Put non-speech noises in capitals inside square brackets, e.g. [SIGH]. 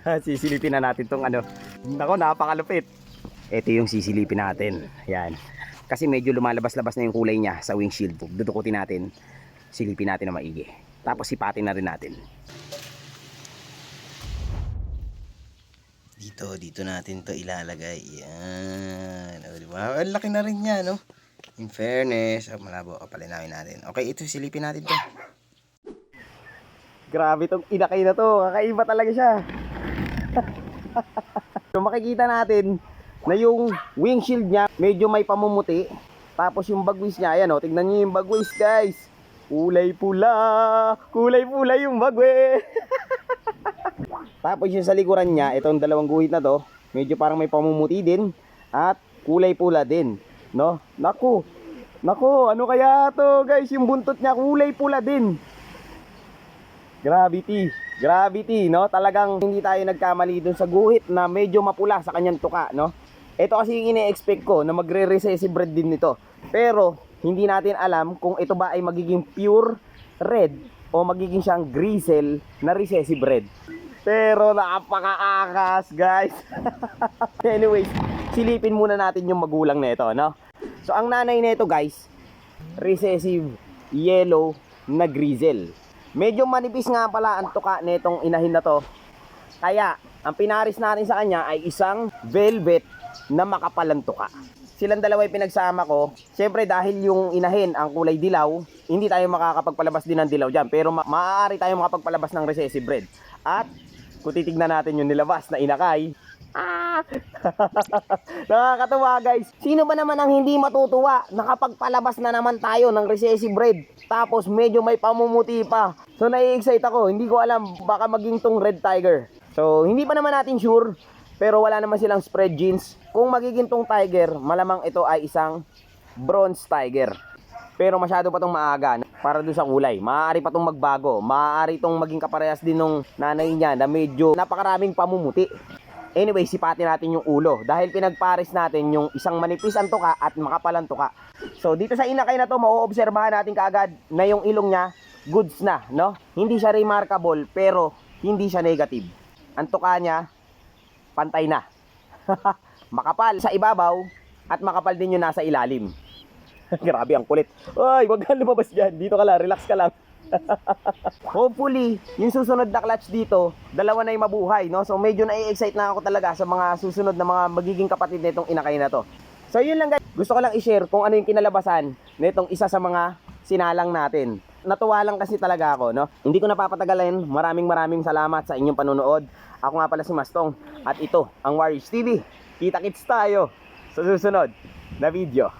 [LAUGHS] sisilipin na natin tong ano. Nako, napakalupit. Ito yung sisilipin natin. Yan. Kasi medyo lumalabas-labas na yung kulay niya sa windshield. Dudukutin natin. Silipin natin na maigi. Tapos sipatin na rin natin. Dito, dito natin to ilalagay. Yan. O, di ba? Ang laki na rin niya, no? In fairness, oh, malabo kapalinawin natin. Okay, ito silipin natin to. Grabe tong inakay na to. Kakaiba talaga siya. So makikita natin na yung windshield niya medyo may pamumuti. Tapos yung bagwis niya, ayan o, tignan niyo yung bagwis guys. Kulay pula. Kulay pula yung bagwis. [LAUGHS] Tapos yung sa likuran niya, itong dalawang guhit na to, medyo parang may pamumuti din at kulay pula din, no? Naku. Naku, ano kaya to, guys? Yung buntot niya kulay pula din. Gravity. Gravity, no? Talagang hindi tayo nagkamali dun sa guhit na medyo mapula sa kanyang tuka, no? Ito kasi yung ine-expect ko na magre-recessive red din nito. Pero, hindi natin alam kung ito ba ay magiging pure red o magiging siyang grizzle na recessive red. Pero napakaakas, guys. [LAUGHS] Anyways, silipin muna natin yung magulang nito, no? So, ang nanay nito, guys, recessive yellow na grizzle. Medyo manipis nga pala ang tuka nitong inahin na to. Kaya, ang pinaris natin sa kanya ay isang velvet na makapalang tuka. Silang dalawa pinagsama ko. Siyempre dahil yung inahin ang kulay dilaw, hindi tayo makakapagpalabas din ng dilaw dyan. Pero ma- maaari tayo makapagpalabas ng recessive red. At kung titignan natin yung nilabas na inakay! [LAUGHS] Nakakatuwa guys. Sino ba naman ang hindi matutuwa? Nakapagpalabas na naman tayo ng recessive red. Tapos medyo may pamumuti pa. So nai-excite ako. Hindi ko alam baka maging tong red tiger. So hindi pa naman natin sure. Pero wala naman silang spread jeans. Kung magiging tong tiger, malamang ito ay isang bronze tiger. Pero masyado pa tong maaga para doon sa kulay. Maaari pa tong magbago. Maaari tong maging kaparehas din nung nanay niya na medyo napakaraming pamumuti. Anyway, sipatin natin yung ulo dahil pinagpares natin yung isang manipis ang tuka at makapalang tuka. So dito sa inakay na to, mauobserbahan natin kaagad na yung ilong niya goods na, no? Hindi siya remarkable pero hindi siya negative. Ang tuka niya pantay na. [LAUGHS] makapal sa ibabaw at makapal din yung nasa ilalim. [LAUGHS] Grabe ang kulit. Ay, wag kang lumabas dyan. Dito ka lang, relax ka lang. [LAUGHS] Hopefully, yung susunod na clutch dito, dalawa na yung mabuhay, no? So medyo na-excite na ako talaga sa mga susunod na mga magiging kapatid nitong inakay na to. So yun lang guys, gusto ko lang i-share kung ano yung kinalabasan nitong isa sa mga sinalang natin. Natuwa lang kasi talaga ako, no? Hindi ko napapatagalin. Maraming maraming salamat sa inyong panonood. Ako nga pala si Mastong at ito ang Warriors TV. Kita-kits tayo sa susunod na video.